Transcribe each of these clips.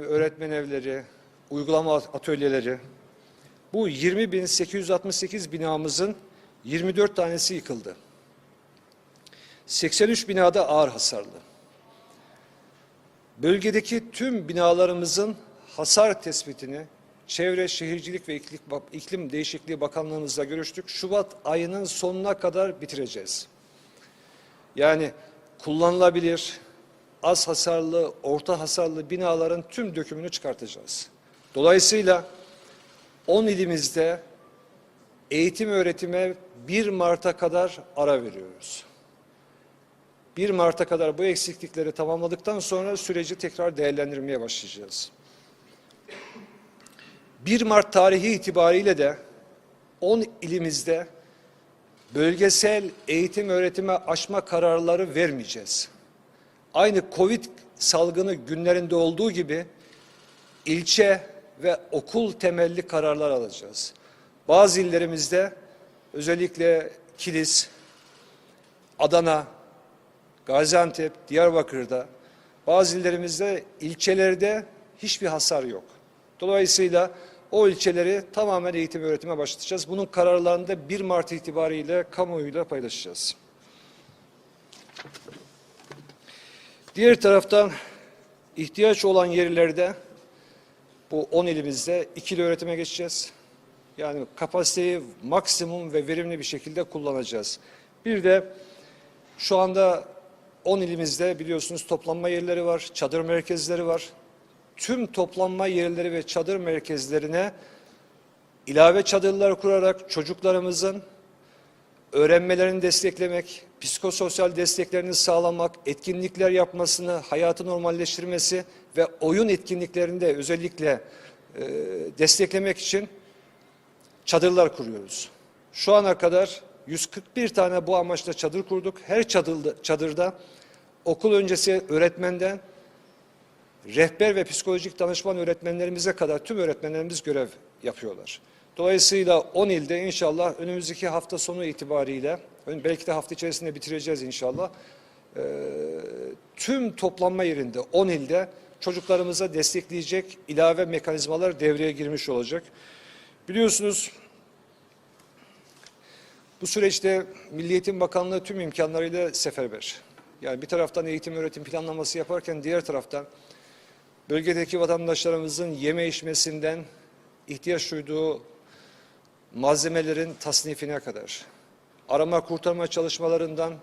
öğretmen evleri, uygulama atölyeleri. Bu 20.868 binamızın 24 tanesi yıkıldı. 83 binada ağır hasarlı. Bölgedeki tüm binalarımızın hasar tespitini Çevre Şehircilik ve İklim, Değişikliği Bakanlığımızla görüştük. Şubat ayının sonuna kadar bitireceğiz. Yani kullanılabilir, az hasarlı, orta hasarlı binaların tüm dökümünü çıkartacağız. Dolayısıyla 10 ilimizde eğitim öğretime 1 Mart'a kadar ara veriyoruz. 1 Mart'a kadar bu eksiklikleri tamamladıktan sonra süreci tekrar değerlendirmeye başlayacağız. 1 Mart tarihi itibariyle de 10 ilimizde bölgesel eğitim öğretime aşma kararları vermeyeceğiz. Aynı Covid salgını günlerinde olduğu gibi ilçe ve okul temelli kararlar alacağız. Bazı illerimizde özellikle Kilis, Adana, Gaziantep, Diyarbakır'da bazı illerimizde ilçelerde hiçbir hasar yok. Dolayısıyla o ilçeleri tamamen eğitim öğretime başlatacağız. Bunun kararlarını da 1 Mart itibariyle kamuoyuyla paylaşacağız. Diğer taraftan ihtiyaç olan yerlerde bu 10 ilimizde ikili öğretime geçeceğiz. Yani kapasiteyi maksimum ve verimli bir şekilde kullanacağız. Bir de şu anda 10 ilimizde biliyorsunuz toplanma yerleri var, çadır merkezleri var. Tüm toplanma yerleri ve çadır merkezlerine ilave çadırlar kurarak çocuklarımızın öğrenmelerini desteklemek, psikososyal desteklerini sağlamak, etkinlikler yapmasını, hayatı normalleştirmesi ve oyun etkinliklerinde özellikle e, desteklemek için çadırlar kuruyoruz. Şu ana kadar 141 tane bu amaçla çadır kurduk. Her çadırda, çadırda okul öncesi öğretmenden rehber ve psikolojik danışman öğretmenlerimize kadar tüm öğretmenlerimiz görev yapıyorlar. Dolayısıyla 10 ilde inşallah önümüzdeki hafta sonu itibariyle, belki de hafta içerisinde bitireceğiz inşallah. Ee, tüm toplanma yerinde 10 ilde çocuklarımıza destekleyecek ilave mekanizmalar devreye girmiş olacak. Biliyorsunuz bu süreçte Milli Eğitim Bakanlığı tüm imkanlarıyla seferber. Yani bir taraftan eğitim öğretim planlaması yaparken diğer taraftan bölgedeki vatandaşlarımızın yeme içmesinden ihtiyaç duyduğu malzemelerin tasnifine kadar, arama kurtarma çalışmalarından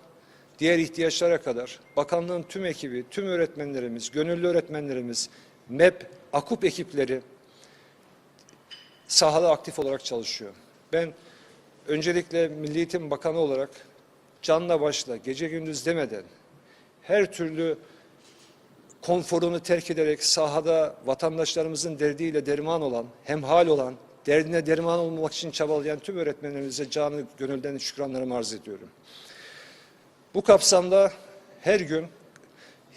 diğer ihtiyaçlara kadar bakanlığın tüm ekibi, tüm öğretmenlerimiz, gönüllü öğretmenlerimiz, MEP, AKUP ekipleri sahada aktif olarak çalışıyor. Ben öncelikle Milli Eğitim Bakanı olarak canla başla, gece gündüz demeden her türlü konforunu terk ederek sahada vatandaşlarımızın derdiyle derman olan, hemhal olan, derdine derman olmak için çabalayan tüm öğretmenlerimize canı gönülden şükranlarımı arz ediyorum. Bu kapsamda her gün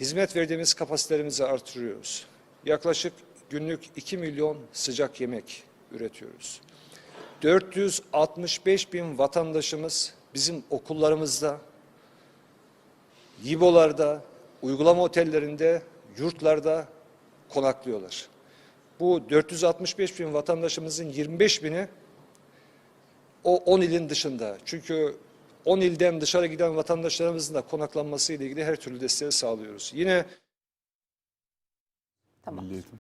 hizmet verdiğimiz kapasitelerimizi artırıyoruz. Yaklaşık günlük 2 milyon sıcak yemek üretiyoruz. 465 bin vatandaşımız bizim okullarımızda, YİBO'larda, uygulama otellerinde, yurtlarda konaklıyorlar. Bu 465 bin vatandaşımızın 25 bini o 10 ilin dışında. Çünkü 10 ilden dışarı giden vatandaşlarımızın da konaklanması ile ilgili her türlü desteği sağlıyoruz. Yine Tamam.